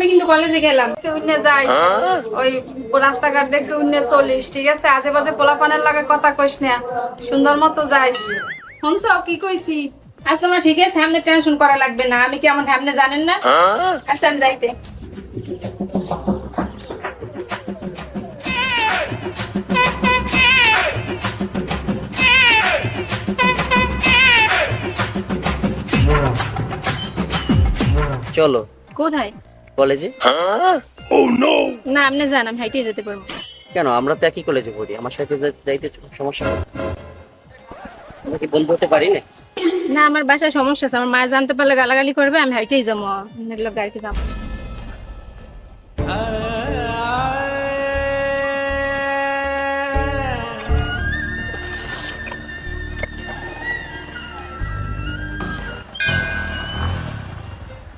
আমি কিন্তু কলেজে গেলাম। উন্নে যাই ওই রাস্তাঘাট দেখে উন্নে চলিস ঠিক আছে? আজে বাজে পোলাপানের লাগে কথা কইস না। সুন্দর মতো যাইস। শুনছ? কি কইছি? আচ্ছা আমার ঠিক আছে সামনে টেনশন করা লাগবে না। আমি কেমন সামনে জানেন না? আচ্ছা আমি যাইতে। চলো। কোথায়? কলেজে? না আপনি যান আমি হাইটে যেতে পারব। কেন? আমরা তো একই কলেজে পড়ি আমার সাথে যাইতে সমস্যা নেই। আমরা কি বন্ধু হতে পারি না? না আমার বাসায় সমস্যা আছে। আমার মা জানতে পারলে গালাগালি করবে আমি হাইটেই যাব। লোক গাড়িতে যাব।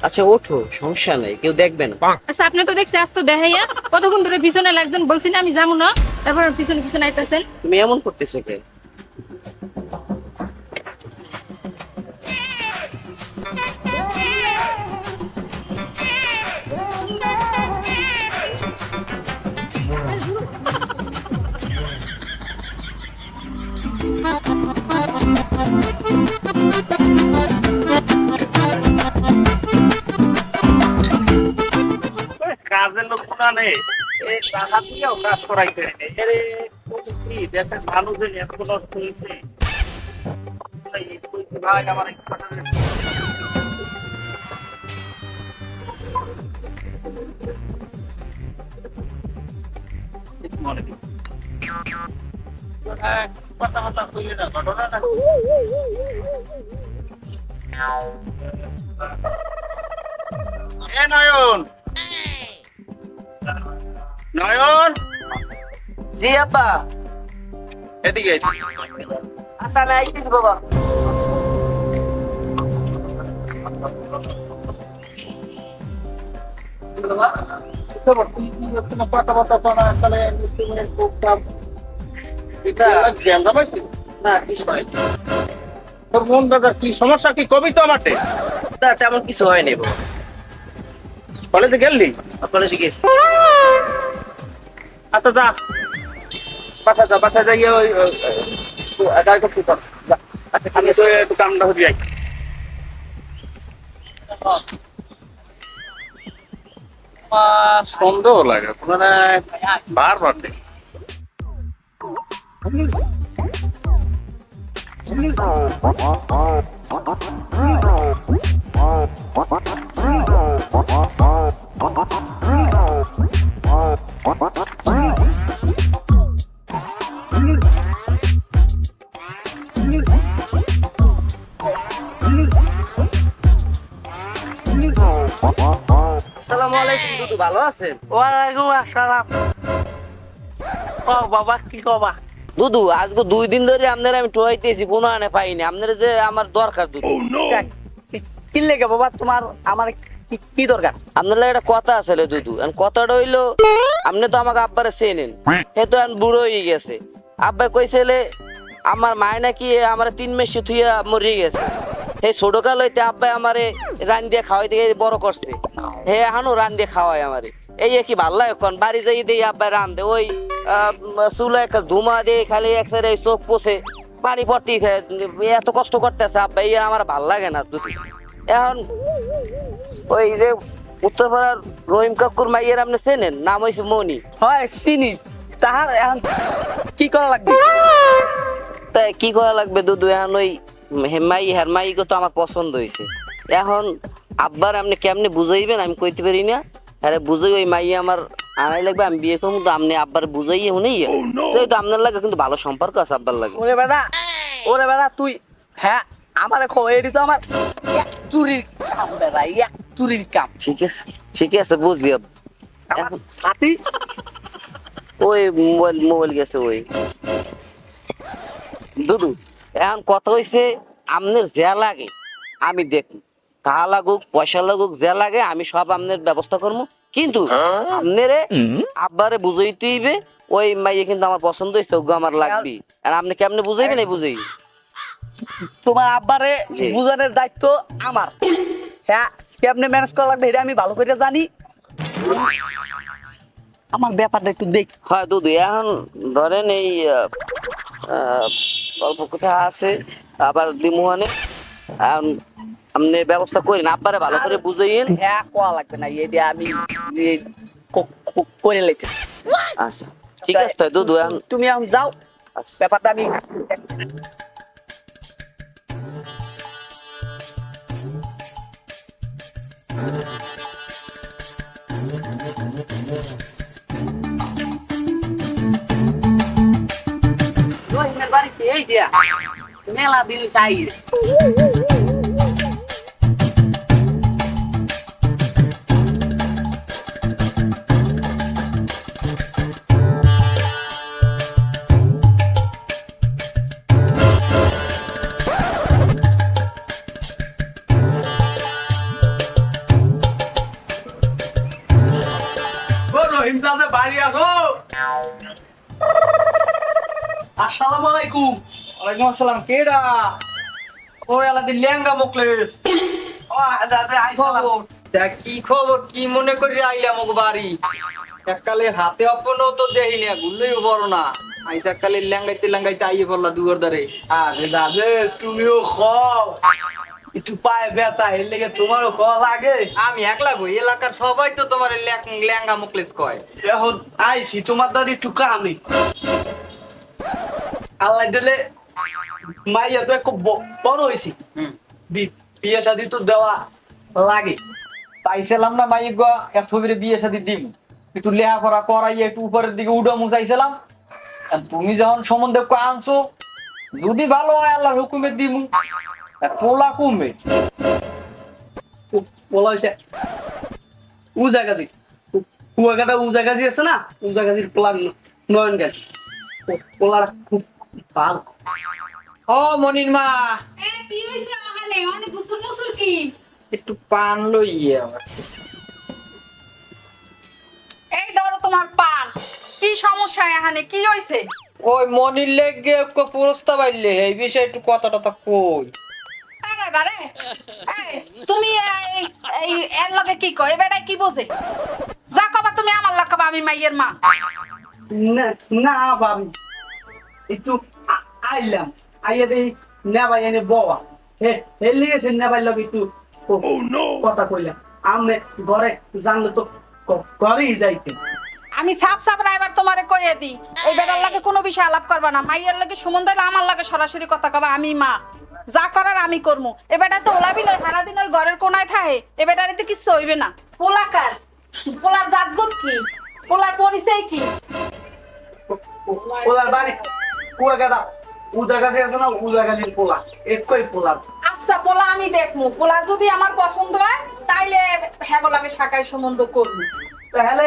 আচ্ছা ওঠো সমস্যা নেই কেউ দেখবে না। আচ্ছা আপনি তো দেখছি আজ তো বেহাইয়া। কতক্ষণ ধরে পিছনে লাগছেন বলছি না আমি যাব না। তারপর পিছনে পিছনে আইতেছেন। তুমি এমন করতেছো কে? কাজের লোক না নেই এই টাকা দিয়েও কাজ করাইতে এরে কি? দেশের মানুষের এত নষ্ট হয়েছে এই কইতে ভাই আমার মনে। হ্যাঁ, কথা কথা। এ নয়ন! নয়ন জি আব্বা। এদিকে। আচ্ছা আইতেছি বাবা না কিছু হয়। তোর মন দাদা কি সমস্যা কি কবি তো আমারটে না তেমন কিছু হয়নি বাবা কলেজে গেলি? কলেজে গেছি। আচ্ছা যা। বাসা যা বাসা যাই ওই গাড়ি করতে তোর আচ্ছা ঠিক আমি আছে। তো একটু কামটা হয়ে যাই। সন্দেহ লাগে মানে বারবার দেখি। আসসালামু আলাইকুম দুদু ভালো আছেন? ওয়ালাইকুম আসসালাম। ও বাবা কি কবা দুদু আজকে দুই দিন ধরে আপনার আমি টোয়াইতেছি কোনো আনে পাইনি। আপনার যে আমার দরকার দুদু। কি লেগে বাবা তোমার আমার কি- কি দরকার? আপনার লাগে একটা কথা আছে দুদু। কথাটা হইল আপনি তো আমাকে আব্বারে চেনেন। সে তো বুড়ো হয়ে গেছে। আব্বা কইছিলে আমার মায় নাকি আমার তিন মাস থুইয়া মরে গেছে। সেই ছোট কাল হইতে আব্বাই আমারে রান দিয়ে খাওয়াইতে গিয়ে বড় করছে। হে এখনও রান দিয়ে খাওয়াই আমারে। এই কি ভালো লাগে এখন বাড়ি যাই দিয়ে আব্বাই রান দে ওই চুলা একটা ধুমা দিয়ে, খালি এক সাইডে চোখ পোষে পানি পড়তেই এত কষ্ট করতেছে আব্বাই আমার ভালো লাগে না দুদু এখন ওই যে উত্তরপাড়ার রহিম কাকুর মাইয়ের আপনি চেনেন? নাম হয়েছে মনি হয়, চিনি। তাহার এখন কি করা লাগবে? তাই কি করা লাগবে দুদু এখন ওই হেমাই হেরমাই তো আমার পছন্দ হয়েছে। এখন আব্বার আপনি কেমনে বুঝাইবেন আমি কইতে পারি না। আরে বুঝাই ওই মাই আমার আনাই লাগবে আমি বিয়ে করব আপনি আব্বার বুঝাইয়ে শুনেই তো আপনার লাগে কিন্তু ভালো সম্পর্ক আছে আব্বার লাগে। ওরে বেটা ওরে বেটা তুই হ্যাঁ আমার এটি তো আমার এক চুরির কাম বেটা এক চুরির কাম। ঠিক আছে ঠিক আছে বুঝি সাথী। ওই মোবাইল মোবাইল গেছে ওই। দুদু এখন কথা হইছে আমনের যে লাগে আমি দেখি। টাকা লাগুক পয়সা লাগুক যে লাগে আমি সব আমনের ব্যবস্থা করব কিন্তু আমনেরে আব্বারে বুঝাইতে হইবে ওই মাইয়ে কিন্তু আমার পছন্দ হয়েছে ওগো আমার লাগবে। আর আপনি কেমনে বুঝাইবেন এই বুঝাই? তোমার আব্বারে। বুঝানোর দায়িত্ব আমার। হ্যাঁ কেমনে ম্যানেজ করা লাগবে এটা আমি ভালো করে জানি। আমার ব্যাপারটা একটু দেখ। হয় দুধু এখন ধরেন এই অল্প কথা আছে আবার দিমুহানে আপনি ব্যবস্থা করেন আব্বারে ভালো করে বুঝাইন হ্যাঁ কোয়া লাগবে না এই আমি করে লেছি আচ্ছা ঠিক আছে দুধু তুমি এখন যাও আচ্ছা। ব্যাপারটা আমি দিয়া মেলা দিন চাই বাড়ি আসো আসসালামু আলাইকুম ওয়ালাইকুম আসসালাম কেডা ও আলাদিন লেঙ্গা মুকলেস ও দাদা আইসালাম তা কি খবর? কি মনে করি আইলাম ওকে বাড়ি। এককালে হাতে অপনও তো দেহি না গুললেই বড় না। আইসা কালে লেঙ্গাইতে লেঙ্গাইতে আইয়ে পড়লা দুয়ার দারে আরে দাদে তুমিও খাও। একটু পায়ে ব্যথা এর লেগে তোমারও খাওয়া লাগে। আমি একলা গই এলাকার সবাই তো তোমার লেঙ্গা মুকলেস কয়। এখন আইছি তোমার দ্বারা একটু কামে আল্লাহ দিলে মাইয়া তো একটু ব- বড় হয়েছি বিয়ে শাদি তো দেওয়া লাগে। পাইছিলাম না মাইয়া গো এত বেড়ে বিয়ে শাদি দিম। একটু লেখাপড়া করাইয়ে একটু উপরের দিকে উঠা মুছাইছিলাম তুমি যখন সম্বন্ধে আনছো যদি ভালো হয় আল্লাহর হুকুমে দিমু। পোলা কমবে ও- পোলা হয়েছে উজা গাছি কুয়াকাটা উজা গাছি আছে না? উজা গাছির পোলা ন- নয়ন গাছি পোলাটা খুব ও মনির মা। এ কি হইছে আহানে অনেক গুসুর মুসুর কি? একটু পান লইয়ে আমার এই ধরো তোমার পান। কি সমস্যা এখানে? কি হইছে? ওই মনির লেগে একটু প্রস্তাব আইলে এই বিষয়ে একটু কথা টথা কই। আরে বারে! তুমি এই এর লগে কি কয়? বেটা কি বোঝে? যা কবা তুমি আমার লগে কবা আমি মাইয়ের মা। না না ভাবি একটু আইলাম। আইয়া দেই নেবাই এনে বাবা হে হে লিগেছে নেবাই লগে একটু ক- কথা কইলাম। আমনে ঘরে জানলে তো ক- ঘরেই যাইতে। আমি সাপ সাপ এবার তোমারে কইয়ে দি এই বেটার লাগে কোনো বিষয় আলাপ করবা না। মাইয়ের লাগে সুমন দিলে আমার লাগে সরাসরি কথা কবা আমি মা। যা করার আমি করব এ বেটা তো ওলাবি নয় সারাদিন ওই ঘরের কোনায় থাকে। এ বেটারে তো কিছু হইবে না। পোলাকার পোলার জাতগত কি? পোলার পরিচয় কি? পোলার বাড়ি। কুয়াকাটা উদা গাছে আছে না উদা পোলা? একই পোলা। আচ্ছা পোলা আমি দেখব পোলা যদি আমার পছন্দ হয় তাইলে হ্যাঁ লাগে শাখায় সম্বন্ধ করব তাহলে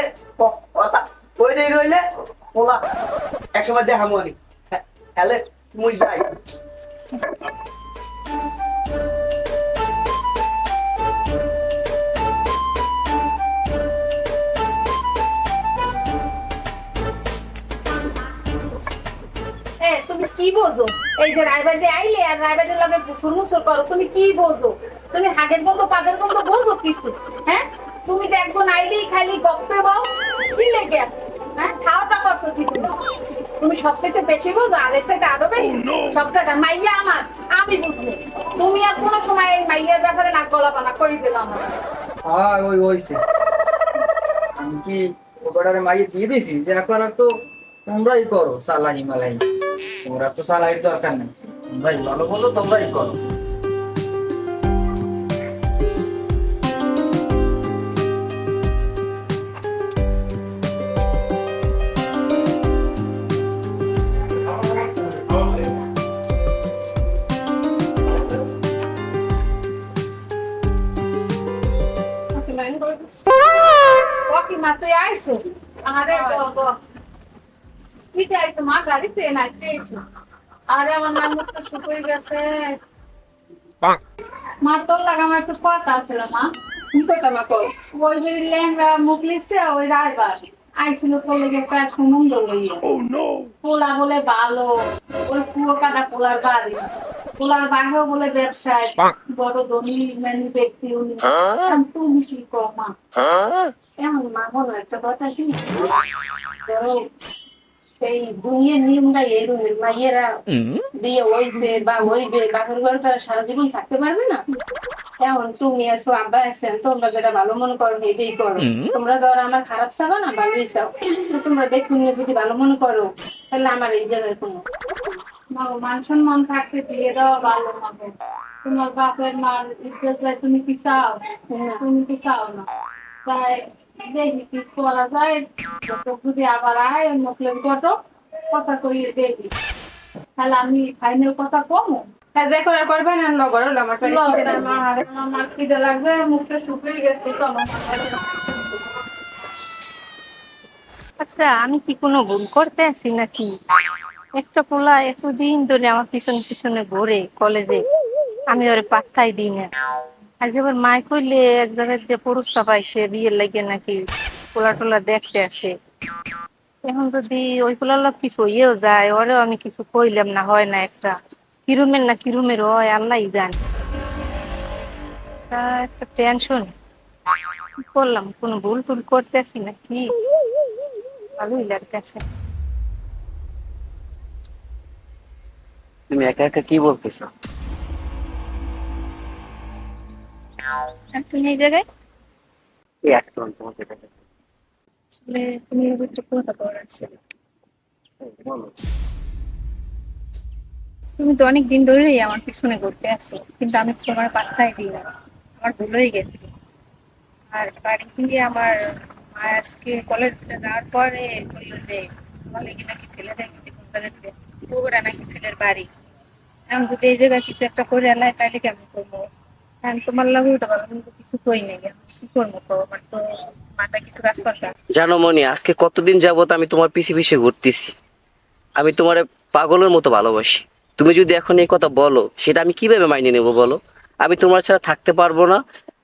ওই নেই রইলে পোলা একসময় দেখা মনি তাহলে মুই যাই। কি বোঝো? এই যে রায়বাড়ি আইলে আর রায়বাড়ির লগে ফুসুর মুসুর করো তুমি কি বোঝো? তুমি হাগের গন্ধ পাদের গন্ধ বোঝো কিছু? হ্যাঁ? তুমি যে একজন আইলেই খালি গপ্পে বাও কি লেগে? হ্যাঁ? খাওয়াটা করছ কি তুমি? তুমি সবচেয়ে বেশি বোঝো আলের সাথে আরও বেশি? সব জায়গায় মাইয়া আমার আমি বুঝব। তুমি আর কোনো সময় এই মাইয়ার ব্যাপারে নাক গলাবা না কই দিলাম আমার? হ্যাঁ ওই হয়েছে আমি কি ওটারে মাইয়ে দিয়ে দিছি যে এখন আর তো তোমরাই করো সালাহি মালাহি। তোমরা তো সালাহির দরকার নেই তোমরাই ভালো বলো তোমরাই করো Rocky, mas tu é isso? কি তোমার গাড়িতে না পেয়েছি আরে আমার নাম তো শুকিয়ে গেছে। মা তোর লাগা আমার একটু কথা আছিল মা। কি কথা মা কই ওই যে লেংরা মুখ লিখছে ওই রাইবার আইছিল তোর লেগে একটা সম্বন্ধ লইয়া। পোলা বলে ভালো। ওই কুয়ো কাটা পোলার বাড়ি। পোলার বাইরেও বলে ব্যবসায়। বড় ধনী মেনু ব্যক্তি উনি। তুমি কি কর মা? এখন মামন একটা কথা কি? এই দুনিয়ার নিয়মটাই এরকম মাইয়েরা বিয়ে হইছে বা হইবে বাপের ঘরে তারা সারা জীবন থাকতে পারবে না? এখন তুমি আছো আব্বা আছেন তোমরা যেটা ভালো মনে করো এটাই করো। তোমরা ধরো আমার খারাপ চাবা না ভালোই চাও। তোমরা দেখুন যদি ভালো মনে করো তাহলে আমার এই জায়গায় কোনো মা- মান থাকতে বিয়ে দেওয়া ভালো মতো তোমার বাপের মার ইজ্জত যায় তুমি কি চাও? তুমি কি চাও না? তাই দেখি কি করা যায়। যদি আবার আয় কথা কইয়ে দেখি তাহলে আমি ফাইনাল কথা কমো? হ্যাঁ যে করার করবে না লগর হলো আমার খিদে লাগবে মুখটা শুকিয়ে গেছে চলো। আচ্ছা আমি কি কোনো ভুল করতে আছি নাকি? একটা পোলা এতদিন ধরে আমার পিছনে পিছনে ঘোরে কলেজে। আমি ওরে পাত্তাই দিই না। আজ এবার মাই কইলে এক জায়গায় যে পুরস্কার পাইছে, বিয়ের লাগে নাকি পোলা টোলা দেখতে আসে। এখন যদি ওই পোলার কিছু হইয়েও যায়, ওরেও আমি কিছু কইলাম না, হয় না একটা। কিরুমের না কিরুমের হয় আল্লাহ জানে। তা একটা টেনশন করলাম? কোনো ভুল টুল করতে আসি নাকি? ভালোই লাগতেছে। তুমি একা একা কি বলতেছো? আর তুমি এই জায়গায়? এই একদম তোমাকে দেখে আসলে তুমি একটু কথা বলার আছে বলো। তুমি তো অনেক দিন ধরেই আমার পিছনে ঘুরতে আসো কিন্তু আমি তোমার পাত্তাই দিই না। আমার ভুল হয়ে গেছে। আর বাড়ি গিয়ে আমার মা আজকে কলেজ যাওয়ার পরে বলল যে তোমার লেগে নাকি ছেলে দেখতে কোন জায়গাতে ওরা নাকি ছেলের বাড়ি। এখন যদি এই জায়গায় কিছু একটা করে এলাই তাহলে কেমন করব? করতাম জানো মনি আজকে কতদিন যাবত আমি তোমার পিছে পিছে ঘুরতেছি। আমি তোমার পাগলের মতো ভালোবাসি। তুমি যদি এখন এই কথা বলো সেটা আমি কীভাবে মাইনে নেব বলো? আমি তোমার ছাড়া থাকতে পারব না।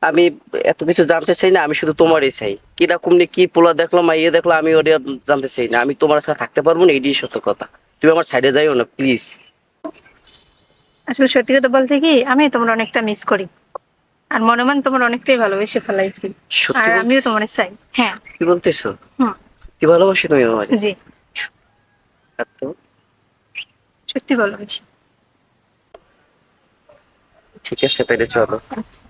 আমি এত কিছু জানতে চাই না আমি শুধু তোমারই চাই। কীরকম নিয়ে কি পোলা দেখল মাইয়ে দেখল আমি ওটা জানতে চাই না। আমি তোমার ছাড়া থাকতে পারব না এটাই সত্য কথা। তুমি আমার সাইডে যাইও না প্লিজ আসলে সত্যি কথা বলতে কি আমি তোমার অনেকটা মিস করি। আর মনে মন তোমার অনেকটাই ভালোবেসে ফেলাইছি। আর আমিও তোমার চাই। হ্যাঁ। কি বলতেছো? কি ভালোবাসি তুমি আমার জি। সত্যি ভালোবাসি। ঠিক আছে তাহলে চলো। আচ্ছা।